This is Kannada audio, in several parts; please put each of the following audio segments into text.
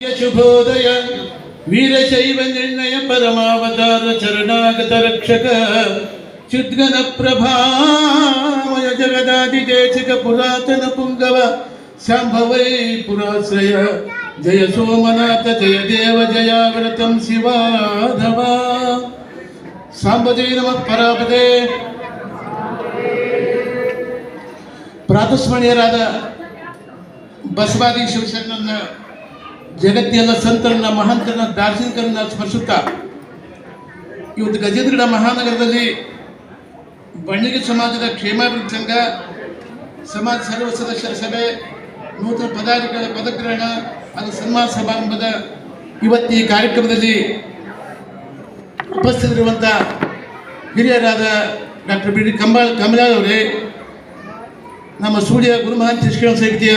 ಶುಭೋದಯ ವೀರಶೈವ ನಿರ್ಣಯ ಪರಮಾವತಾರ ಚರಣಾಗತ ರಕ್ಷಕ ಚಿದ್ಗನ ಪ್ರಭಾಮಯ ಜಗದಾದಿದೇಶಿಕ ಪುರಾತನ ಪುಂಗವ ಶಾಂಭವೈ ಪುರಾಶ್ರಯ ಜಯ ಸೋಮನಾಥ ಜಯ ದೇವ ಜಯಾವ್ರತಂ ಶಿವಾಧವ ಸಾಂಬ ಜಯ ನಮಃ ಪರಾಪದೆ ಪ್ರಾತಸ್ಮರಣೀಯರಾದ ಬಸವಾದಿ ಶಿವಶರಣನ ಜಗತ್ತಿನ ಸಂತರನ್ನ, ಮಹಂತರನ್ನ, ದಾರ್ಶನಿಕರನ್ನ ಸ್ಮರಿಸುತ್ತಾ ಇವತ್ತು ಗಜೇಂದ್ರಗಡ ಮಹಾನಗರದಲ್ಲಿ ಬಣ್ಣಿಗೆ ಸಮಾಜದ ಕ್ಷೇಮಾಭಿವೃದ್ಧಿ ಸಂಘ, ಸಮಾಜ ಸರ್ವ ಸದಸ್ಯರ ಸಭೆ, ನೂತನ ಪದಾಧಿಕಾರಿಗಳ ಪದಗ್ರಹಣ ಹಾಗೂ ಸನ್ಮಾನ ಸಮಾರಂಭದ ಇವತ್ತು ಈ ಕಾರ್ಯಕ್ರಮದಲ್ಲಿ ಉಪಸ್ಥಿತರಿರುವಂಥ ಹಿರಿಯರಾದ doctor B D Kambal, Kamalal ಅವರೇ, ನಮ್ಮ ಸೂರ್ಯ ಗುರುಮಹಾನ್ ಶಿಕ್ಷಣ ಸಮಿತಿಯ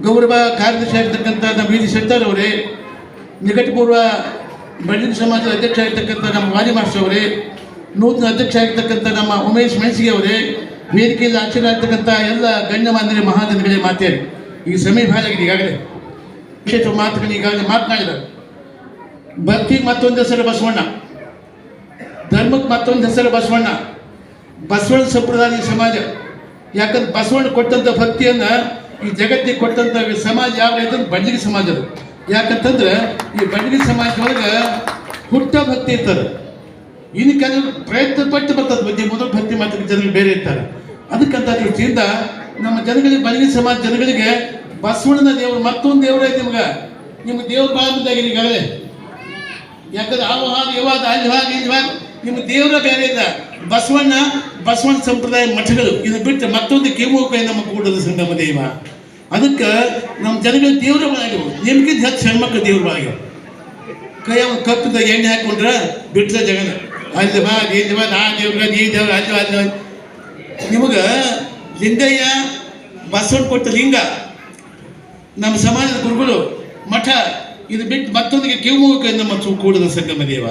ಗೌರವ ಕಾರ್ಯದರ್ಶಿ ಆಗಿರ್ತಕ್ಕಂಥ ನಮ್ಮ ವಿ ಶೆಟ್ಟರ್ ಅವರೇ, ನಿಕಟಪೂರ್ವ ಬಳ್ಳಿ ಸಮಾಜದ ಅಧ್ಯಕ್ಷ ಆಗಿರ್ತಕ್ಕಂಥ ನಮ್ಮ ವಾಲಿ ಮಾಸ್ಟರ್ ಅವರೇ, ನೂತನ ಅಧ್ಯಕ್ಷ ಆಗಿರ್ತಕ್ಕಂಥ ನಮ್ಮ ಉಮೇಶ್ ಮೆಣಸಿಗೆ ಅವರೇ, ವೇದಿಕೆಯಲ್ಲಿ ಆಚರಣೆ ಎಲ್ಲ ಗಣ್ಯಮಾನ್ಯರೇ ಮಹಾಜನಗಳೇ ಮಾತೇ ಈ ಸಮಯ ಆಗಿದೆ ಈಗಾಗಲೇ. ವಿಶೇಷ ಮಾತುಗಳು ಈಗಾಗಲೇ ಮಾತನಾಡಿದ್ದಾರೆ ಭಕ್ತಿ ಮತ್ತೊಂದು ಹೆಸರು ಬಸವಣ್ಣ. ಧರ್ಮಕ್ಕೆ ಮತ್ತೊಂದು ಹೆಸರು ಬಸವಣ್ಣ. ಬಸವಣ್ಣ ಸಂಪ್ರದಾಯ ಸಮಾಜ. ಯಾಕಂದ್ರೆ ಬಸವಣ್ಣ ಕೊಟ್ಟಂಥ ಭಕ್ತಿಯನ್ನ ಈ ಜಗತ್ತಿಗೆ ಕೊಟ್ಟಂಥ ಸಮಾಜ ಯಾವ ಅಂದ್ರೆ ಬಂಡಿಗೆ ಸಮಾಜ ಅದು. ಯಾಕಂತಂದ್ರೆ ಈ ಬಂಡಿಗೆ ಸಮಾಜದೊಳಗೆ ಹುಟ್ಟ ಭಕ್ತಿ ಇರ್ತದೆ. ಇನ್ನು ಕೆಲವರು ಪ್ರಯತ್ನ ಪಟ್ಟು ಬರ್ತದೆ ಬಗ್ಗೆ ಮೊದಲು ಭಕ್ತಿ ಮಾತ್ರ ಜನಗಳು ಬೇರೆ ಇರ್ತಾರೆ. ಅದಕ್ಕಂತ ದೃಷ್ಟಿಯಿಂದ ನಮ್ಮ ಜನಗಳಿಗೆ ಬಂಡಿಗೆ ಸಮಾಜ ಜನಗಳಿಗೆ ಬಸವಣ್ಣನ ದೇವರು ಮತ್ತೊಂದು ದೇವರೇ ಐತೆ ನಿಮ್ಗೆ. ನಿಮ್ಗೆ ದೇವ್ರ ಭಾಳ ಈಗಾಗಲೇ. ಯಾಕಂದ್ರೆ ಆ ಹಾಗೆ ಇವಾಗ ಅಲ್ಲಿ ಹಾಗೆ ನಿಮ್ಮ ದೇವರ ಬೇರೆ ಇಲ್ಲ ಬಸವಣ್ಣ ಬಸವಣ್ಣ ಸಂಪ್ರದಾಯ ಮಠಗಳು, ಇದು ಬಿಟ್ಟು ಮತ್ತೊಂದು ಕಿಮುಖ ನಮ್ಮ ಕೂಡದ ಸಂಗಮ ದೇವ. ಅದಕ್ಕೆ ನಮ್ಮ ಜನಗಳು ದೇವರ ಒಳಗಿವು ನಿಮ್ಗಿಂತ ಹೆಚ್ಚು ಹೆಣ್ಮಕ್ಳು ದೇವ್ರ ಕೈ ಅವ್ನು ಕಪ್ಪಿದ ಎಣ್ಣೆ ಹಾಕೊಂಡ್ರೆ ಬಿಟ್ಟ ಜಗನ ಅಲ್ಲಿ ಬಾ ಇಲ್ಲಿ ಬಾ, ನಾ ದೇವ್ರ, ನೀ ದೇವ್ರ, ಅಲ್ಲಿ ಅಲ್ಲಿ ನಿಮಗೆ ಲಿಂಗಯ್ಯ, ಬಸವಣ್ಣ ಕೊಟ್ಟ ಲಿಂಗ, ನಮ್ಮ ಸಮಾಜದ ಗುರುಗಳು, ಮಠ, ಇದು ಬಿಟ್ಟು ಮತ್ತೊಂದಿಗೆ ಕೈ ನಮ್ಮ ಕೂಡದ ಸಂಗಮ ದೇವ.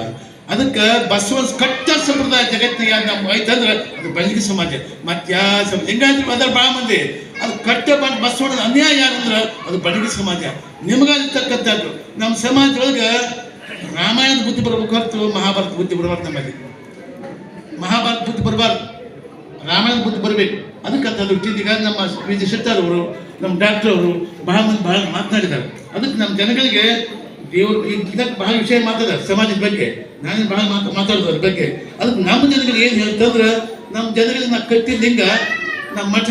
ಅದಕ್ಕೆ ಬಸವ ಕಟ್ಟ ಸಂಪ್ರದಾಯ ಜಗತ್ತಿಗೆ ನಮ್ಮ ಐತಂದ್ರೆ ಅದು ಬಳಿಗೆ ಸಮಾಜ. ಮತ್ತೆ ಯಾವ ಸಮ ಲಿಂಗಾಯತ ಅದರ ಭಾಳ ಮಂದಿ ಅದು ಕಟ್ಟ ಬಂದು ಬಸವನ ಅನ್ಯಾಯ ಯಾರಂದ್ರೆ ಅದು ಬಳಿಗೆ ಸಮಾಜ. ನಿಮಗಾಗಿರ್ತಕ್ಕಂಥದ್ದು ನಮ್ಮ ಸಮಾಜದೊಳಗೆ ರಾಮಾಯಣದ ಬುದ್ಧಿ ಬರಬೇಕು ಹೊರತು ಮಹಾಭಾರತ ಬುದ್ಧಿ ಬರಬಾರ್ದು ನಮ್ಮಲ್ಲಿ. ಮಹಾಭಾರತ ಬುದ್ಧಿ ಬರಬಾರ್ದು. ರಾಮಾಯಣದ ಬುದ್ಧಿ ಬರಬೇಕು. ಅದು ಈಗ ನಮ್ಮ ವಿ ಜಿ ಅವರು ನಮ್ಮ ಡಾಕ್ಟರ್ ಅವರು ಬಹಳ ಮಂದಿ ಬಹಳ ಮಾತನಾಡಿದ್ದಾರೆ. ಅದಕ್ಕೆ ನಮ್ಮ ಜನಗಳಿಗೆ ದೇವರು ಇದಕ್ಕೆ ಬಹಳ ವಿಷಯ ಮಾತಾಡ ಸಮಾಜದ ಬಗ್ಗೆ. ನಾನು ಬಹಳ ಮಾತು, ಮಾತಾಡೋದು ಅದ್ರ ಬಗ್ಗೆ. ಅದಕ್ಕೆ ನಮ್ಮ ಜನಗಳಿಗೆ ಏನು ಹೇಳ್ತಂದ್ರೆ ನಮ್ಮ ಜನಗಳಿಗೆ ನಾವು ಕಟ್ಟಿದ ಲಿಂಗ, ನಮ್ಮ ಮಠ,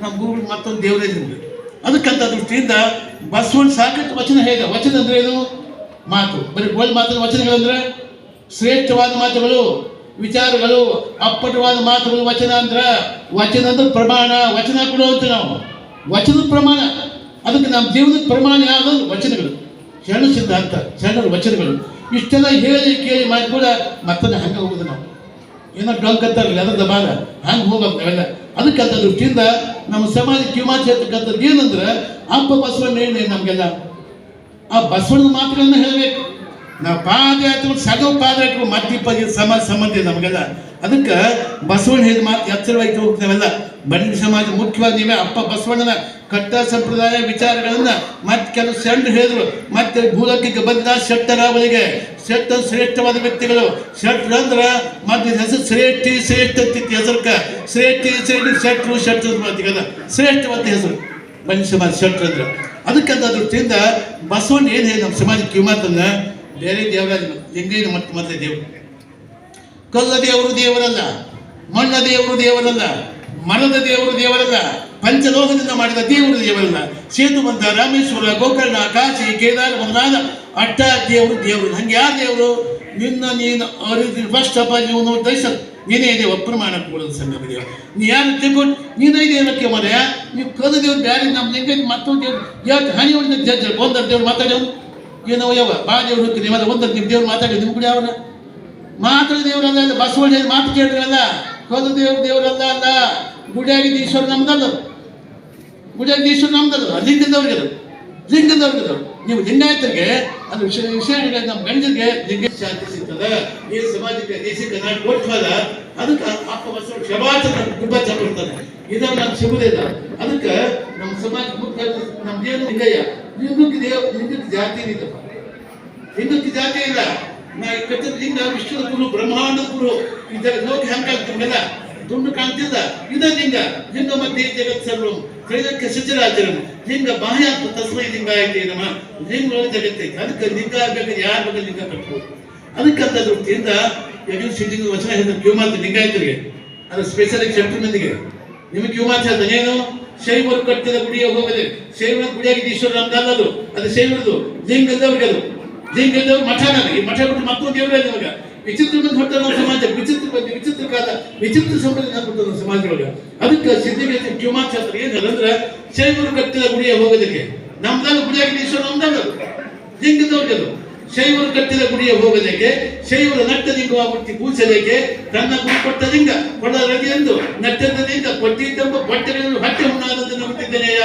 ನಮ್ಮ ಗುರುಗಳು ಮತ್ತೊಂದು ದೇವರೇ ಅದಕ್ಕಂತ ದೃಷ್ಟಿಯಿಂದ ಬಸವಣ್ಣ ಸಾಕಷ್ಟು ವಚನ ಹೇಗ ವಚನ ಅಂದ್ರೆ ಏನು? ಮಾತು. ಬರೀ ಗೋಲ್ ಮಾತಿನ ವಚನಗಳಂದ್ರೆ ಶ್ರೇಷ್ಠವಾದ ಮಾತುಗಳು, ವಿಚಾರಗಳು, ಅಪ್ಪಟವಾದ ಮಾತುಗಳು ವಚನ ಅಂದ್ರೆ ವಚನ ಅಂದ್ರೆ ಪ್ರಮಾಣ, ವಚನ ಕೊಡುವಂತ ನಾವು. ವಚನದ ಪ್ರಮಾಣ. ಅದಕ್ಕೆ ನಮ್ಮ ಜೀವನದ ಪ್ರಮಾಣ ಯಾವುದು? ವಚನಗಳು. ಶರಣ ಸಿದ್ಧಾಂತ ಶರಣರ ವಚನಗಳು. ಇಷ್ಟೆಲ್ಲ ಹೇಳಿ ಕೇಳಿ ಮಾಡಿ ಕೂಡ ಮತ್ತೊಂದು ಹಂಗೆ ಹೋಗುದು ನಾವು. ಏನೋ ಡೊಂಕ್ ಅಂತಾರಲ್ಲ ಅದರ ಬಾಧ ಹಂಗೆ ಹೋಗಂತವೆಲ್ಲ ನಾವೆಲ್ಲ. ಅದಕ್ಕಂತ ದೃಷ್ಟಿಯಿಂದ ನಮ್ಮ ಸಮಾಜ ಕಿಮಾಚ ಇರ್ತಕ್ಕಂಥದ್ದು ಏನಂದ್ರೆ ಅಪ್ಪ ಬಸವಣ್ಣ ಹೇಳಿ ನಮಗೆಲ್ಲ. ಆ ಬಸವಣ್ಣನ ಮಾತುಗಳನ್ನ ಹೇಳಬೇಕು. ನಾವು ಪಾದಯಾತ್ರೆ ಸಗೋ ಪಾದಯಾತ್ರೆ ಮತ್ತೆ ಇಪ್ಪತ್ತು ಸಮಾಜ ಸಂಬಂಧ ನಮಗೆಲ್ಲ. ಅದಕ್ಕೆ ಬಸವಣ್ಣ ಹೇಳಿದ ಮಾತು ಎಚ್ಚರವಾಗಿ ಹೋಗ್ತಾವೆಲ್ಲ ಬಂಡಿ ಸಮಾಜ, ಮುಖ್ಯವಾಗಿ ನೀವೇ ಅಪ್ಪ ಬಸವಣ್ಣನ ಕಟ್ಟ ಸಂಪ್ರದಾಯ ವಿಚಾರಗಳನ್ನ ಮತ್ತೆ ಕೆಲವು ಸಣ್ಣ ಹೇಳಿದ್ರು. ಮತ್ತೆ ಭೂಲೋಕಕ್ಕೆ ಬಂದ ಶೆಟ್ಟರಾವಳಿಗೆ ಶೆಟ್ಟ ಶ್ರೇಷ್ಠವಾದ ವ್ಯಕ್ತಿಗಳು. ಶೆಟ್ರ ಅಂದ್ರ ಮತ್ತೆ ಹೆಸರು ಶ್ರೇಷ್ಠಿ, ಶ್ರೇಷ್ಠ ಅಂತಿತ್ತು ಹೆಸರ್ಕ. ಶ್ರೇಷ್ಠಿ ಶ್ರೇಷ್ಠಿ, ಶೆಟ್ರು, ಶೆಟ್ರ ಮಾತಿಗದ ಶ್ರೇಷ್ಠವಾದ ಹೆಸರು. ಬಂಡಿ ಸಮಾಜ, ಶೆಟ್ರ ಅಂದ್ರೆ. ಅದಕ್ಕಂತ ದೃಷ್ಟಿಯಿಂದ ಬಸವಣ್ಣ ಏನು ಹೇಳಿ ನಮ್ಮ ಸಮಾಜಕ್ಕೆ ಕಿವಿಮಾತನ್ನ ಬೇರೆ ದೇವರಾಜ ಲಿಂಗೈನ ಮತ್ತೆ ಮತ್ತೆ ದೇವರು. ಕಲ್ಲ ದೇವರು ದೇವರಲ್ಲ, ಮಣ್ಣ ದೇವರು ದೇವರಲ್ಲ, ಮರದ ದೇವರು ದೇವರಲ್ಲ ಪಂಚಲೋಕದಿಂದ ಮಾಡಿದ ದೇವರು ದೇವರಲ್ಲ. ಸೇತುವಂತ ರಾಮೇಶ್ವರ, ಗೋಕರ್ಣ, ಕಾಶಿ, ಕೇದಾರ ಮೊದಲಾದ ಅಟ್ಟ ದೇವರು ದೇವರು ಹಂಗೆ ಯಾರು ದೇವರು? ನಿನ್ನ ನೀನು ಅವರಿಗೆ ಫಸ್ಟ್ ಅಪ್ಪ ನೀವು ನೋಡ್ದೈಸ ನೀನೇ ದೇವ, ಪ್ರಮಾಣ ಕೂಡ ಸಂಗಮ ದೇವ ನೀ ಯಾರು ತಿಳ್ಕೊಂಡು ನೀನೇ ದೇವಕ್ಕೆ ಮರೆಯ ನೀವು ಕದ ದೇವ್ರು ಬ್ಯಾರಿ, ನಮ್ಮ ಲಿಂಗ ಮತ್ತೊಂದು ದೇವ್ರು. ಯಾಕೆ ಹನಿ ಹೊಡೆದ ಜಡ್ಜ್ ಒಂದರ ದೇವ್ರು ಮಾತಾಡೋನು ಏನೋ ಯಾವ? ಬಾ ದೇವ್ರು ಮತ್ತೆ ಒಂದರ ನಿಮ್ಮ ದೇವ್ರು ಮಾತಾಡಿ ನಿಮ್ಗೆ ಯಾವನ? ಮಾತ್ರ ದೇವರಲ್ಲ ಬಸವಣ್ಣ ಹೇಳಿದ ಮಾತು ಕೇಳಿದ್ರಲ್ಲ? ಕೋದ ದೇವ್ರ ದೇವರಲ್ಲ ಅಲ್ಲ ಗುಡಿಯಾಗಿದ್ದ ಈಶ್ವರ ನಮ್ದಲ್ಲ ಗುಡಿಯಾಗಿದ್ದ ಈಶ್ವರ ನಮ್ದಲ್ಲ ಲಿಂಗದವ್ರಿಗೆ ಅದು. ಲಿಂಗದವ್ರಿಗೆ ಅದು. ನೀವು ಲಿಂಗಾಯತರಿಗೆ, ಅದು ವಿಷಯ ವಿಷಯ ನಮ್ಮ ಗಂಡರಿಗೆ ಲಿಂಗ ಶಾಂತಿ ಸಿಗ್ತದೆ. ಈ ಸಮಾಜಕ್ಕೆ ದೇಶಕ್ಕೆ ನಾನು ಕೊಟ್ಟವಲ್ಲ ಅದಕ್ಕೆ ಅಪ್ಪ ಬಸವ ಶಬಾಚ ತುಂಬ ಚಪಿರ್ತಾನೆ ಇದನ್ನು ನಾನು ಸಿಗುವುದಿಲ್ಲ ಅದಕ್ಕೆ ನಮ್ಮ ಸಮಾಜ ಮುಖ್ಯ ನಮ್ಮ ದೇವರು ಲಿಂಗಯ್ಯ ದೇವ ಲಿಂಗಕ್ಕೆ ಜಾತಿ ಇಲ್ಲ. ಲಿಂಗಕ್ಕೆ ಜಾತಿ ಇಲ್ಲ. ನಾ ಈ ಹಿಂಗ ವಿಶ್ವದ ಗುರು ಬ್ರಹ್ಮಾಂಡದ ಗುರು ಇದರ ಲೋಕ ಹೆಂಗಾಗ್ತಿಲ್ಲ ದುಂಡು ಕಾಣ್ತಿದ್ದ ಇದ ಲಿಂಗ ಲಿಂಗ ಮಧ್ಯೆ ಜಗತ್ ಸರ್ವಂ? ತ್ರೈಲೋಕ್ಯ ಸಚರಾಚರಂ ಲಿಂಗ ಬಾಹ್ಯ ತಸ್ಮೈ ಲಿಂಗ ಐತೆ ನಮ್ಮ ಲಿಂಗ ಯಾರ್ ಅದಕ್ಕೆ ಲಿಂಗ ಆಗ್ಬೇಕು, ಯಾರ ಬಗ್ಗೆ ಲಿಂಗ ಕಟ್ಬೋದು ಅದಕ್ಕಂತ ದೃಷ್ಟಿಯಿಂದ ಯಜ್ಞ ಸಿದ್ಧಿಂಗ ವಚನ ಹೇಳಿದ ಕಿವಮಾತ ಲಿಂಗಾಯತರಿಗೆ ಅದು ಸ್ಪೆಷಲ್ ಸೆಂಟ್ರ್ ಮಂದಿಗೆ, ನಿಮಗೆ ಕಿವಮಾತ ಹೇಳ್ತಾನೆ, ಏನು? ಶೈವರು ಕಟ್ಟಿದ ಗುಡಿಯ ಹೋಗದೆ, ಶೈವನ ಗುಡಿಯಾಗಿ ಈಶ್ವರ ನಮ್ದಲ್ಲದು ಅದು ಶೈವರದು ಲಿಂಗದವ್ರಿಗೆ ಅದು ಲಿಂಗದವ್ರು ಮಠ ನನಗೆ ಮಠ ಬಿಟ್ಟು ಮತ್ತೊಂದು ದೇವರೇ ನಮಗೆ ವಿಚಿತ್ರ ಬಂದು ಹೊಟ್ಟ ನಮ್ಮ ಸಮಾಜ, ವಿಚಿತ್ರ ಬಂದು, ವಿಚಿತ್ರ ಕಾಲ, ವಿಚಿತ್ರ ಸಂಬಂಧ ನಮ್ಮ ಸಮಾಜ ಒಳಗೆ ಅದಕ್ಕೆ ಸಿದ್ಧಿಗೆ ಕಿವಮಾತ ಏನಲ್ಲ ಏನಂದ್ರೆ ಶೈವರು ಕಟ್ಟಿದ ಗುಡಿಯ ಹೋಗೋದಕ್ಕೆ. ನಮ್ದಾಗ ಗುಡಿಯಾಗಿ ಈಶ್ವರ ನಮ್ದಲ್ಲದು ಲಿಂಗದವ್ರಿಗೆ ಅದು. ಶೈವರು ಕಟ್ಟಿದ ಗುಡಿಯ ಹೋಗೋದಕ್ಕೆ, ಶೈವರು ನಟ್ಟ ಲಿಂಗವ ಮುಟ್ಟಿ ಪೂಜಲಿಕ್ಕೆ ತನ್ನ ಗುರು ಕೊಟ್ಟ ಲಿಂಗ ಕೊಡರಗೆ ಎಂದು. ನಟ್ಟದ ಲಿಂಗ ಕೊಟ್ಟಿದ್ದೆಂಬ ಬಟ್ಟೆಗಳನ್ನು ಹೊಟ್ಟೆ ಬಿಟ್ಟಿದ್ದೇನೆಯ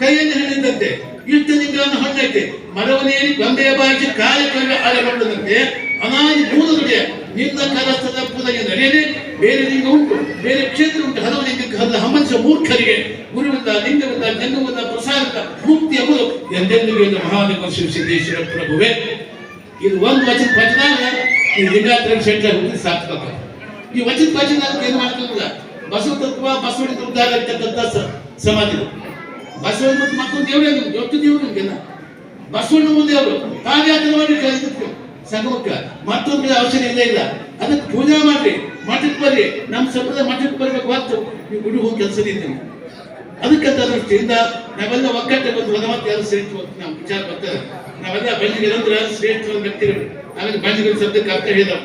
ಕೈಯಲ್ಲಿ ಹೇಳಿದಂತೆ ಇಷ್ಟು ಲಿಂಗವನ್ನು ಹೊಂದೈತೆ ಮರವನೆಯಲ್ಲಿ ಗೊಂಬೆಯ ಬಾಯಿಸಿ ಕಾರ್ಯಕ್ರಮ ಆಳಗೊಂಡದಂತೆ ಅನಾದಿ ಮೂಲದುಡಿಯ ನಿನ್ನ ಕಲಸದ ಪೂಜೆಗೆ ನಡೆಯದೆ ಬೇರೆ ಲಿಂಗ ಉಂಟು, ಬೇರೆ ಕ್ಷೇತ್ರ ಉಂಟು ಹಲವು ಲಿಂಗಕ್ಕೆ ಹಲ ಹಮ್ಮನಿಸ ಮೂರ್ಖರಿಗೆ, ಗುರುವಿಂದ, ಲಿಂಗವಿಂದ ಜಂಗವಿಂದ ಪ್ರಸಾದ ಮುಕ್ತಿ ಎಂಬುದು ಎಂದೆಂದಿಗೂ ಎಂದು ಮಹಾದೇವ ಶಿವ ಸಿದ್ದೇಶ್ವರ ಪ್ರಭುವೆ. ಇದು ಒಂದು ವಚನ ಪಚನಾಗ, ಈ ಲಿಂಗಾತ್ರ ಕ್ಷೇತ್ರ ಹುಡುಗಿ ಸಾರ್ಥಕ ಈ ವಚನ ಪಚನ ಏನು ಮಾಡ್ತಿಲ್ಲ ಬಸವ ತತ್ವ ಇರ್ತಕ್ಕಂಥ ಸ- ಸಮಾಜ ಬಸವನ ಮತ್ತು ಮತ್ತೊಂದು ದೇವರೇ ನಿಮ್ಗೆ ಎಷ್ಟು ದೇವರು ನಿಮ್ಗೆಲ್ಲ ಬಸವಣ್ಣ ಮುಂದೆ ಅವರು. ಅದನ್ನು ಮಾಡಿ ಕಲಿತು ಸಂಗಮಕ್ಕೆ ಮತ್ತೊಂದು ಅವಶ್ಯ ಇಲ್ಲ ಇಲ್ಲ. ಅದಕ್ಕೆ ಪೂಜೆ ಮಾಡ್ರಿ. ಮಠಕ್ಕೆ ಬರ್ರಿ. ನಮ್ಮ ಸಂಪ್ರದಾಯ ಮಠಕ್ಕೆ ಬರ್ಬೇಕು ಹೊತ್ತು. ನೀವು ಗುಡಿ ಹೋಗಿ ಕೆಲಸ ನಿಂತೀನಿ ಅದಕ್ಕಂತ ದೃಷ್ಟಿಯಿಂದ ನಾವೆಲ್ಲ ಒಕ್ಕಟ್ಟೆ ಬಂದು ಭಗವಂತ ಯಾರು ಶ್ರೇಷ್ಠ ಅಂತ ನಾವು ವಿಚಾರ ಬರ್ತದೆ ನಾವೆಲ್ಲ ಬಂದಿಗಳಂದ್ರೆ ಶ್ರೇಷ್ಠ ವ್ಯಕ್ತಿಗಳು. ಆಮೇಲೆ ಬಂದಿಗಳ ಸದ್ಯಕ್ಕೆ ಅರ್ಥ ಹೇಳಿದವು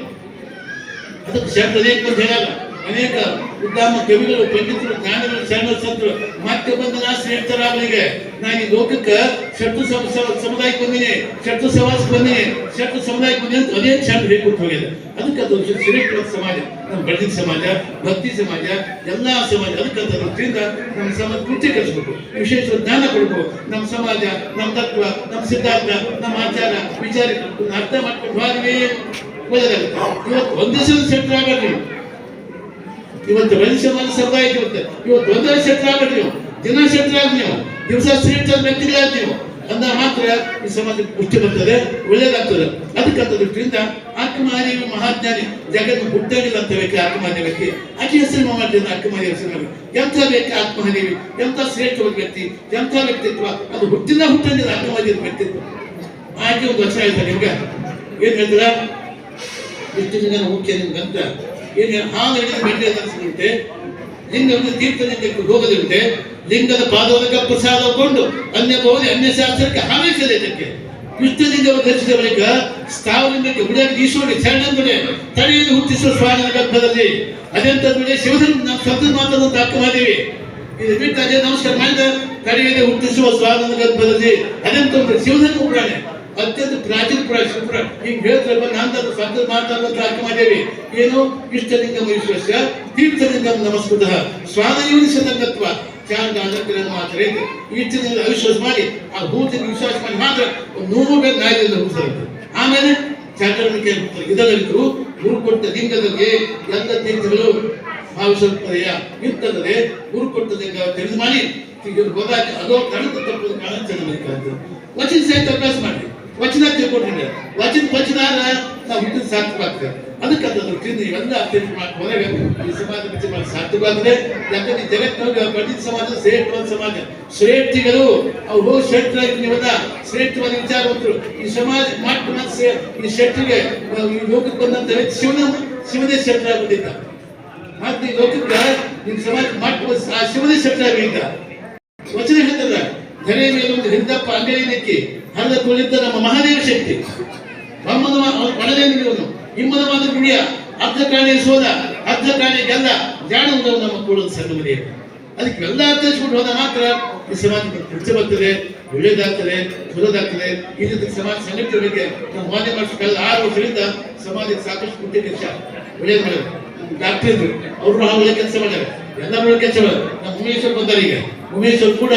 ಅದಕ್ಕೆ ಶಬ್ದ ಹೇಳಲ್ಲ. ಅನೇಕ ಉದ್ದಾಮ ಕವಿಗಳು, ಪಂಡಿತರು ಜ್ಞಾನಿಗಳು ಶರಣ ಸಂತರು ಮತ್ತೆ ಬಂದ ನಾ ಶ್ರೇಷ್ಠರಾಗಲಿಗೆ ನಾನು ಈ ಲೋಕಕ್ಕೆ ಶತ್ರು ಸಮ- ಸಮ- ಸಮುದಾಯಕ್ಕೆ ಬಂದಿನಿ, ಶತ್ರು ಸಮಾಜಕ್ಕೆ ಬಂದಿನಿ, ಶತ್ರು ಸಮುದಾಯಕ್ಕೆ ಬಂದಿನಿ ಅಂತ ಅನೇಕ ಚಾನಲ್ ಹೇಳ್ಕೊಟ್ಟು ಹೋಗಿದೆ. ಅದಕ್ಕೆ ಅದು ಶ್ರೇಷ್ಠ ಸಮಾಜ, ನಮ್ಮ ಬೆಳೆದ ಸಮಾಜ, ಭಕ್ತಿ ಸಮಾಜ, ಎಲ್ಲ ಸಮಾಜ ಅದಕ್ಕಂತ ದೃಷ್ಟಿಯಿಂದ ನಮ್ಮ ಸಮಾಜ ಕೃತ್ಯ ಕಲಿಸ್ಬೇಕು. ವಿಶೇಷ ಜ್ಞಾನ ಕೊಡಬೇಕು. ನಮ್ಮ ಸಮಾಜ, ನಮ್ಮ ತತ್ವ, ನಮ್ಮ ಸಿದ್ಧಾಂತ, ನಮ್ಮ ಆಚಾರ, ವಿಚಾರ, ಅರ್ಥ ಮಾಡ್ಕೊಂಡು ಇವತ್ತು ಒಂದೇ ಸಲ ಆಗಲಿ ಇವತ್ತು ಬಲಿ ಸಮಾಜ ಸಮುದಾಯ ಇರುತ್ತೆ. ಇವತ್ತು ಒಂದೇ ಶೆಟ್ರ್ ಆಗ್ಬೇಡಿ ನೀವು ದಿನ ಸೆಟ್ಲ್ ಆಗಿ ನೀವು ದಿವಸ ಶ್ರೇಷ್ಠ ವ್ಯಕ್ತಿಗಳಾಗಿ ನೀವು ಅಂದ ಮಾತ್ರ ಈ ಸಮಾಜಕ್ಕೆ ಪುಷ್ಟಿ ಬರ್ತದೆ, ಒಳ್ಳೇದಾಗ್ತದೆ. ಅದಕ್ಕಂತ ದೃಷ್ಟಿಯಿಂದ ಆತ್ಮಹಾದೇವಿ ಮಹಾಜ್ಞಾನಿ. ಜಗತ್ತು ಹುಟ್ಟಾಗಿಲ್ಲ ಅಂತ ವ್ಯಕ್ತಿ ಆತ್ಮಹಾನಿ ವ್ಯಕ್ತಿ. ಆಕೆ ಹೆಸರು ಮಾಡಿದ ಆತ್ಮಹಾದೇವಿ ಹೆಸರು ಎಂಥ ವ್ಯಕ್ತಿ ಆತ್ಮಹಾದೇವಿ ಎಂಥ ಶ್ರೇಷ್ಠವಾದ ವ್ಯಕ್ತಿ? ಎಂಥ ವ್ಯಕ್ತಿತ್ವ? ಅದು ಹುಟ್ಟಿನ ಹುಟ್ಟಿನ ಆತ್ಮಹಾದೇವಿ ವ್ಯಕ್ತಿತ್ವ. ಹಾಗೆ ಒಂದು ವರ್ಷ ಆಯ್ತಾ ನಿಮ್ಗೆ? ಏನ್ ಹೇಳ್ತೀರಾ? ಎಷ್ಟು ಜನ ಮುಖ್ಯ ನಿಮ್ಗಂತ ಏನು ಹಾಲು ಹಿಡಿದು ಬೆಣ್ಣೆ ತರಿಸಿದಂತೆ ಲಿಂಗವನ್ನು ತೀರ್ಥದಿಂದ ಹೋಗದಂತೆ, ಲಿಂಗದ ಪಾದೋದಕ ಪ್ರಸಾದಕೊಂಡು ಅನ್ಯ ಹೋಗಿ ಅನ್ಯ ಶಾಸ್ತ್ರಕ್ಕೆ ಹಾರೈಸದೆ ಇದಕ್ಕೆ. ಕೃಷ್ಣಲಿಂಗವನ್ನು ಧರಿಸಿದ ಬಳಿಕ ಸ್ಥಾವಲಿಂಗಕ್ಕೆ ಉಡಿಯಾಗಿ ಈಶ್ವರಿ ಶರಣಂದುಡೆ ತಡೆಯಲ್ಲಿ ಹುಟ್ಟಿಸುವ ಸ್ವಾಗತ ಗರ್ಭದಲ್ಲಿ ಅದೆಂತ ನೋಡಿ ಶಿವಧರ್ಮ ನಾವು ಶಬ್ದ ಮಾತನ್ನು ಹಕ್ಕು ಮಾಡಿವಿ ಇದು ಬಿಟ್ಟು ಅದೇ ನಮಸ್ಕಾರ ಮಾಡಿದ ತಡೆಯಲ್ಲಿ ಹುಟ್ಟಿಸುವ ಸ್ವಾಗತ ಗರ್ಭದಲ್ಲಿ ಅದೆಂತ ಶಿವಧರ್ಮ ಪುರಾಣ ಅತ್ಯಂತ ಪ್ರಾಚೀನ ಪ್ರಾಚೀನ ಈಗ ಹೇಳ್ತಾರೆ ಬಂದು ನಾನು ಸ್ವಂತ ಮಾಡ್ತಾರಂತ ಹಕ್ಕು ಮಾಡೇವಿ ಏನು? ಇಷ್ಟಲಿಂಗ ವಿಶ್ವಸ್ಯ, ತೀರ್ಥಲಿಂಗಂ ನಮಸ್ಕೃತ. ಸ್ವಾದಯೋನಿಸಂಗತ್ವ ಚಾಂದ ಅನಂತರ ಮಾತ್ರ ಈಚಿನಿಂದ ಅವಿಶ್ವಾಸ ಮಾಡಿ, ಆ ಭೂತಕ್ಕೆ ವಿಶ್ವಾಸ ಮಾಡಿ ಮಾತ್ರ ನೂರು ಬೇರೆ ನಾಯಿಯಿಂದ ಹುಟ್ಟಿಸಿರುತ್ತೆ ಆಮೇಲೆ ಚಾಂದ್ರನಿಗೆ ಇದರಲ್ಲಿದ್ದರು ಗುರು ಕೊಟ್ಟ ಲಿಂಗದಲ್ಲಿ ಎಲ್ಲ ತೀರ್ಥಗಳು ಭಾವಿಸುತ್ತದೆಯ ಇಂಥದ್ದೇ ಗುರು ಕೊಟ್ಟ ಲಿಂಗ ತಿಳಿದು ಮಾಡಿ ಹೋದಾಗ ಅದೋ ಕಳೆದ ತಪ್ಪು ಕಾರಣ ಚೆನ್ನಾಗಿ ವಚನ ಸಹಿತ ಅಭ್ಯಾಸ ಮಾಡಿ. ವಚನ ತಿಳ್ಕೊಂಡಿದ್ದೆ. ವಚನ ವಚನ ನಾವು ಹುಟ್ಟಿದ ಸಾರ್ಥಕವಾಗ್ತದೆ ಅದಕ್ಕಂತ ಅಂತ ಇವೆಲ್ಲ ಅತ್ಯಂತ ಮಾಡ್ಕೊಂಡಾಗ ಈ ಸಮಾಜ ಮಾಡಿ ಸಾರ್ಥಕವಾಗಿದೆ ಯಾಕಂದ್ರೆ ಜಗತ್ತಿನೊಳಗೆ ಪಂಡಿತ ಸಮಾಜ, ಶ್ರೇಷ್ಠವಾದ ಸಮಾಜ. ಶ್ರೇಷ್ಠಿಗಳು, ಅವ್ರು ಹೋಗಿ ಶ್ರೇಷ್ಠರಾಗಿ ನೀವೆಲ್ಲ ಶ್ರೇಷ್ಠವಾದ ವಿಚಾರವಂತರು. ಈ ಸಮಾಜ ಮಾತ್ರ ಈ ಶೆಟ್ಟಿಗೆ ಈ ಲೋಕಕ್ಕೆ ಬಂದಂತ ಶಿವನ, ಶಿವನೇ ಶೆಟ್ಟರಾಗುತ್ತಿದ್ದ ಮತ್ತೆ ಈ ಲೋಕಕ್ಕೆ ನಿಮ್ಮ ಸಮಾಜ ಮಾತ್ರ ಶಿವನೇ ಶೆಟ್ಟರಾಗಿದ್ದ ವಚನ ಹೇಳ್ತದ ಮೇಲೊಂದು ಹಿಂದಪ್ಪ ಅಂಗೈದಕ್ಕೆ ಹರದ ಕುಳಿತ ನಮ್ಮ ಮಹಾದೇವ ಶಕ್ತಿ. ಬ್ರಹ್ಮದ ಒಳಗೆ ನಿಲ್ಲುವನು. ಹಿಮ್ಮದ ಮಾದ ಗುಡಿಯ ಅರ್ಧ ಕಾಣೆ ಸೋದ, ಅರ್ಧ ಕಾಣೆ ಗೆಲ್ಲ ಜಾಣ ನಮ್ಮ ಕೂಡದ ಸಂಗಮದೇ ಮನೆಯ. ಅದಕ್ಕೆ ಎಲ್ಲ ಅರ್ಥೈಸ್ಕೊಂಡು ಹೋದ ಮಾತ್ರ ಈ ಸಮಾಜಕ್ಕೆ ಹೆಚ್ಚು ಬರ್ತದೆ ಒಳ್ಳೇದಾಗ್ತದೆ ಚಲೋದಾಗ್ತದೆ ರೀತಿ ಸಮಾಜ ಸಂಘಟನೆಗಳಿಗೆ ನಾವು ಮಾನ್ಯ ಮಾಡಿಸಿ ಕಳೆದ ಆರು ವರ್ಷಗಳಿಂದ ಸಮಾಜಕ್ಕೆ ಸಾಕಷ್ಟು ಪುಟ್ಟ ಕೆಲಸ. ಒಳ್ಳೇದು ಮಾಡಿದ್ರು ಡಾಕ್ಟರ್ ಇದ್ರು. ಅವರು ಒಳ್ಳೆ ಕೆಲಸ ಮಾಡ್ಯಾರ. ಎಲ್ಲ ಒಳ್ಳೆ ಕೆಲಸ ಮಾಡೋದು ನಮ್ಮ ಉಮೇಶ್ವರ್ ಬಂದಾರ ಉಮೇಶ್ವರ್ ಕೂಡ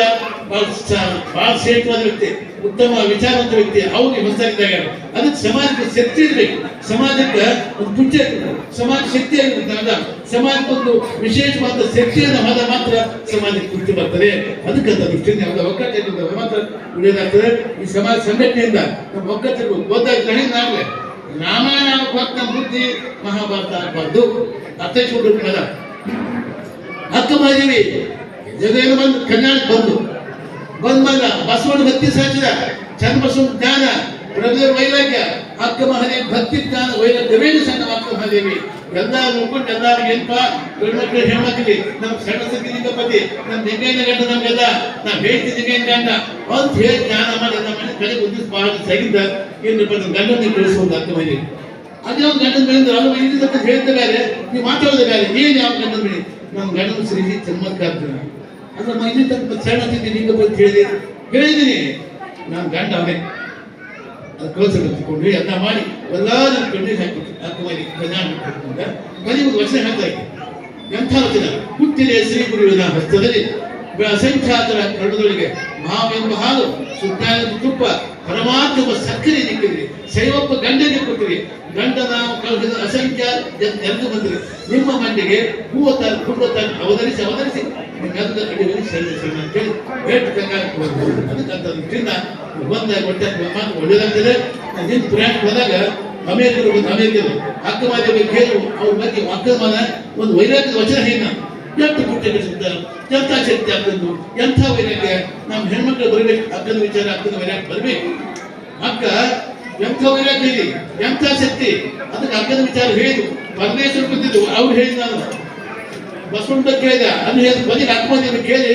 ಬಹಳ ಶ್ರೇಷ್ಠವಾದ ವ್ಯಕ್ತಿ, ಉತ್ತಮ ವಿಚಾರವಂತ ವ್ಯಕ್ತಿ. ಅವ್ರಿಗೆ ಹೊಸದಾಗಿದ್ದಾಗ ಅದಕ್ಕೆ ಸಮಾಜಕ್ಕೆ ಶಕ್ತಿ ಇರಬೇಕು. ಸಮಾಜಕ್ಕೆ ಒಂದು ಇರ್ಬೇಕು. ಸಮಾಜ ಶಕ್ತಿ ಆಗಿರ್ತಕ್ಕಂಥ ಸಮಾಜಕ್ಕೆ ಒಂದು ವಿಶೇಷವಾದ ಶಕ್ತಿಯನ್ನು ಹೋದ ಮಾತ್ರ ಸಮಾಜಕ್ಕೆ ಕುರಿತು ಬರ್ತದೆ. ಅದಕ್ಕಂತ ದೃಷ್ಟಿಯಿಂದ ಅವರ ಅಂತ ಮಾತ್ರ ಉಳಿಯೋದಾಗ್ತದೆ ಈ ಸಮಾಜ ಸಂಘಟನೆಯಿಂದ ನಮ್ಮ ಒಗ್ಗಟ್ಟಿಗೂ ಓದಾಗ ನಾವೇ ರಾಮಾಯಣ ಭಕ್ತ ಬುದ್ಧಿ ಮಹಾಭಾರತ ಆಗಬಾರ್ದು. ಅರ್ಥೈಸ್ಕೊಂಡಿರ್ತೀವಲ್ಲ ಅಕ್ಕ ಮಹಾದೇವಿ ಜಗೇನ ಬಂದು ಕರ್ನಾಟಕ ಬಂದು. ಬಂದ್ಮಲ್ಲ ಬಸವಣ್ಣ ಭಕ್ತಿ ಸಾಚಿದ ಚಂದ ಜ್ಞಾನ ಪ್ರಭುದೇವ ವೈರಾಗ್ಯ ಅಕ್ಕ ಮಹಾದೇವಿ ಭಕ್ತಿ ಜ್ಞಾನ ವೈರಾಗ್ಯವೇನು ಸಣ್ಣ ಅಕ್ಕ ಮಹಾದೇವಿ ಎಲ್ಲ ನೋಡ್ಕೊಂಡು ಎಲ್ಲಾರು ಏನ್ಪ ಗಂಡ್ಮಕ್ಳು ಹೆಣ್ಮಕ್ಳಿಗೆ ನಮ್ಮ ಸಣ್ಣ ಸಿಕ್ಕಿದ ಪತಿ ನಮ್ ನಿಂಗೈನ ಗಂಡ, ನಮ್ಗೆಲ್ಲ ನಾವ್ ಹೇಳ್ತಿ ನಿಂಗೈನ ಗಂಡ ಅಂತ ಹೇಳಿ ಜ್ಞಾನ ಮಾಡಿ ಮನೆ ಕಡೆ ಒಂದು ಬಹಳ ಏನಪ್ಪ ನಮ್ಮ ಗಂಡನ ಅಕ್ಕ ಮಹಾದೇವಿ ಅದೇ ಒಂದು ಗಂಡನ ಬೆಳೆದ್ರು ಅವ್ನು ಹೇಳ್ತಾ ಬೇರೆ ನೀವು ಮಾತಾಡೋದು ಬೇರೆ ಯಾವ ಗಂಡನ ಬೆಳೆ ನಮ್ಮ ಗಂಡನ ಶ್ರೀ ಅಲ್ಲ ಮೈಲಿ ತಪ್ಪು ಸಣ್ಣ ತಿಂದಿ ನಿಂಗೆ ಬಂದು ಹೇಳಿದೆ ಹೇಳಿದ್ದೀನಿ ನಾನು ಗಂಡ ಅವನೇ. ಅದು ಕಳಿಸಲು ತಿಳ್ಕೊಂಡು ಎಲ್ಲ ಮಾಡಿ ಎಲ್ಲರೂ ಕಣ್ಣಿಗೆ ಹಾಕಿದ್ವಿ ಅಕ್ಕ ಮಾಡಿ. ಕಲ್ಯಾಣ ಬರೀ ಒಂದು ವಚನ ಹೇಳ್ತಾ ಇದ್ದೆ. ಎಂಥ ವಚನ? ಹುಟ್ಟಿದೆ ಶ್ರೀ ಗುರುವಿನ ಹಸ್ತದಲ್ಲಿ. ಅಸಂಖ್ಯಾತರ ಕಣ್ಣುಗಳಿಗೆ ಮಾವೆಂಬ ಹಾಲು ಸುಜ್ಞಾನದ ತುಪ್ಪ ಪರಮಾತ್ಮ ಸಕ್ಕರೆ ನಿಕ್ಕಿದ್ರಿ ಶೈವಪ್ಪ ಗಂಡನಿಗೆ ಕೊಟ್ಟಿರಿ. ಗಂಡ ನಾವು ಕಳಿಸಿದ ಅಸಂಖ್ಯ ಎಂದು ಬಂದ್ರಿ ನಿಮ್ಮ ಮಂಡಿಗೆ ಮೂವತ್ತ ಕುಂಬತ್ತ ಅವಧರಿಸಿ ಅವತರಿಸಿ ನಿಮ್ಮೆಲ್ಲ ಅಡಿಯಲ್ಲಿ ಶರಣ ಶರಣ ಅಂತೇಳಿ ಬೇಟ್ ಕರ್ನಾಟಕ ಬರ್ಬೋದು ಅದಕ್ಕಂತ ಬಂದ ಹೊಟ್ಟೆ ಮಾತು ಪ್ರಯಾಣಕ್ಕೆ ಹೋದಾಗ ಅಮೇರಿಕರು ಅಮೇರಿಕರು ಬಗ್ಗೆ ಕೇಳು. ಅವ್ರ ಬಗ್ಗೆ ಅಕ್ಕಮಾನ ಒಂದು ವೈರಾಗ್ಯದ ವಚನ ಹೇನ ಎಷ್ಟು ಪುಟ್ಟ ಸಿಗ್ತಾರೆ ಎಂಥ ಶಕ್ತಿ ಅಕ್ಕಂದು ಎಂಥ ವೈರಾಗ್ಯ? ನಮ್ಮ ಹೆಣ್ಮಕ್ಳು ಬರಬೇಕು ಅಕ್ಕನ ವಿಚಾರ, ಅಕ್ಕನ ವೈರಾಗ್ಯ ಬರಬೇಕು. ಅಕ್ಕ, ಎಂಥ ವೈರಾಗ್ಯ ಎಂಥ ಶಕ್ತಿ? ಅದಕ್ಕೆ ಅಕ್ಕನ ವಿಚಾರ ಹೇಳಿದ್ರು ಪರಮೇಶ್ವರ ಬಂದಿದ್ದು ಅವ್ರು ಹೇಳಿದ ಬಸವಣ್ಣ ಕೇಳಿದ. ಹೇಳಿದ ಬನ್ನಿ ಅಕ್ಕಮದಿಯನ್ನು ಕೇಳಿ.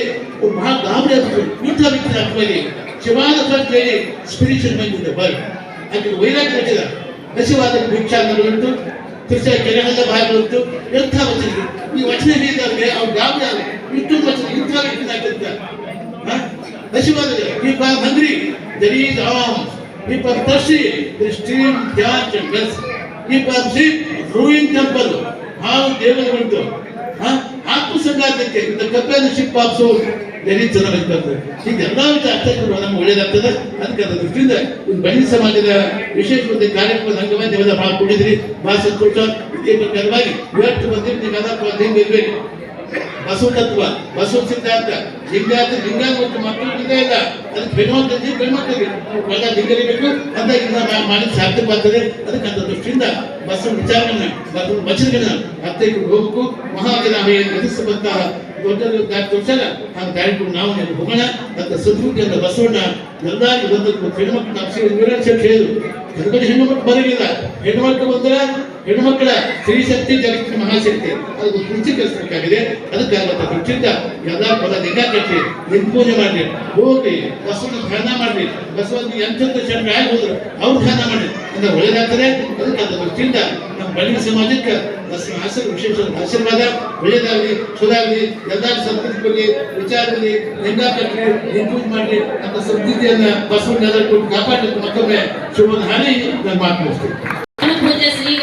ಬಹಳ ಗಾಬರಿ ಆಗ್ತದೆ ವಿಟ್ಲ ಬಿಟ್ಟಿದ ಅಕ್ಕಮದಿ ಶಿವಾದ ಕೇಳಿ ಸ್ಪಿರಿಚುವಲ್ ಬಂದಿದ್ದೆ ಬರ್. ಅದಕ್ಕೆ ವೈರಾಗ್ಯ ಕಟ್ಟಿದ ಹಸಿವಾದ ಭಿಕ್ಷಾ ಅನ್ನೋದು ಉಂಟು. ತಿರ್ಚ ಕೆರೆಹಲ್ಲ ಬಾಯಿ ಉಂಟು. ಎಂಥ ವಚನ? ಈ ವಚನ ಹೇಳಿದವ್ರಿಗೆ ಅವ್ರು ಗಾಬರಿ ಆಗ ಇಷ್ಟು ವಚನ, ಇಂಥ ವ್ಯಕ್ತಿ ಹಸಿವಾದರೆ ಹಸಿವಾದ ಈ people are thirsty there is stream church and wells people are sick ruin ಹಾವು ದೇವರು ಆತ್ಮ ಸಂಘಾತಕ್ಕೆ ಇಂದ ಕಪ್ಪೆಯನ್ನು ಶಿಪ್ ಆಪ್ಸು ಡೆಲ್ಲಿ ಚೆನ್ನಾಗಿರ್ತದೆ ವಿಚಾರ ಅರ್ಥ ಇಟ್ಕೊಂಡು ನಮ್ಗೆ ಒಳ್ಳೇದಾಗ್ತದೆ. ಅದಕ್ಕೆ ಅದರ ದೃಷ್ಟಿಯಿಂದ ಒಂದು ಬನ್ನಿ ಸಮಾಜದ ವಿಶೇಷ ಒಂದು ಕಾರ್ಯಕ್ರಮದ ಅಂಗವಾಗಿ ಭಾಳ ಕೊಟ್ಟಿದ್ರಿ ಭಾಳ ಸಂತೋಷ ಇದೇ ಪ್ರಕಾರವಾಗಿ ಇವತ್ತು ಬಂದಿರ್ತೀವಿ ಹಿಂಗೆ ಇರ್ಬೇಕು. ಬಸವ ತತ್ವ ಬಸವ ಸಿದ್ಧಾಂತ. ಲಿಂಗಾಂತ ಲಿಂಗಾಂತ ಮತ್ತು ಮಕ್ಕಳು ಲಿಂಗ ಇಲ್ಲ ಅದಕ್ಕೆ ಹೆಣ್ಮಕ್ಳಿಗೆ ಗಂಡ್ಮಕ್ಳಿಗೆ ಮಗ ಲಿಂಗರಿಬೇಕು ಅಂತ ನಾವು ಮಾಡಿ ಸಾರ್ಥಕ ಬರ್ತದೆ. ಅದಕ್ಕೆ ಅಂತ ದೃಷ್ಟಿಯಿಂದ ಬಸವ ವಿಚಾರಗಳನ್ನ ಬಸವ ವಚನಗಳನ್ನ ಅರ್ಥ ಹೋಗಬೇಕು. ಹೋಗ್ಬೇಕು ನಡೆಸುವಂತಹ ಏನು ದೊಡ್ಡ ತೋರಿಸಲ್ಲ. ಹಾಗೆ ನಾವು ನೆನಪು ಹೋಗೋಣ. ಅಂತ ಬಸವಣ್ಣ ಎಲ್ಲರಿಗೂ ಬಂದದ್ದು ಹೆಣ್ಮಕ್ಳು ನಾವು ಶೆಟ್ಟಿ ಹೇಳಿದ್ರು ಕರ್ಕೊಂಡು ಹೆಣ್ಣುಮಕ್ಳು ಬರಲಿಲ್ಲ ಹೆಣ್ಣುಮಕ್ಳು ಬಂದ್ರೆ ಹೆಣ್ಣುಮಕ್ಕಳ ಸ್ತ್ರೀ ಶಕ್ತಿ ಜಗತ್ತಿನ ಮಹಾಶಕ್ತಿ. ಅದು ಕುರ್ಚಿ ಕಲಿಸಬೇಕಾಗಿದೆ ಅವತ್ತು ದೃಷ್ಟಿಯಿಂದ ಎಲ್ಲ ಪದ ನಿಗಾ ಕಟ್ಟಿ ನಿನ್ ಪೂಜೆ ಮಾಡ್ರಿ ಹೋಗಿ ಬಸವನ ಧ್ಯಾನ ಮಾಡ್ರಿ ಬಸವನ ಎಂಥದ್ದು ಶರಣ ಆಗಿ ಹೋದ್ರು ಅವ್ರು ಧ್ಯಾನ ಮಾಡಿ ಅಂದ್ರೆ ಒಳ್ಳೇದಾಗ್ತದೆ. ಅದಕ್ಕೆ ಅದು ದೃಷ್ಟಿಯಿಂದ ನಮ್ಮ ಬಳ್ಳಿ ಸಮಾಜಕ್ಕೆ ಬಸವನ ಆಶೀರ್ವಾದ, ವಿಶೇಷ ಆಶೀರ್ವಾದ. ಒಳ್ಳೇದಾಗಲಿ ಸುಧಾಗಲಿ ಎಲ್ಲರೂ ಸಂಸ್ಕೃತಿ ಬಗ್ಗೆ ವಿಚಾರದಲ್ಲಿ ಲಿಂಗ ಕಟ್ಟಿ ನಿನ್ ಪೂಜೆ ಅಂತ ಸಂಸ್ಕೃತಿಯನ್ನ ಬಸವನ ಕಾಪಾಡಲಿಕ್ಕೆ ಮತ್ತೊಮ್ಮೆ ಶುಭ ಹಾನಿ ನಾನು ಮಾತು ಮುಗಿಸ್ತೀನಿ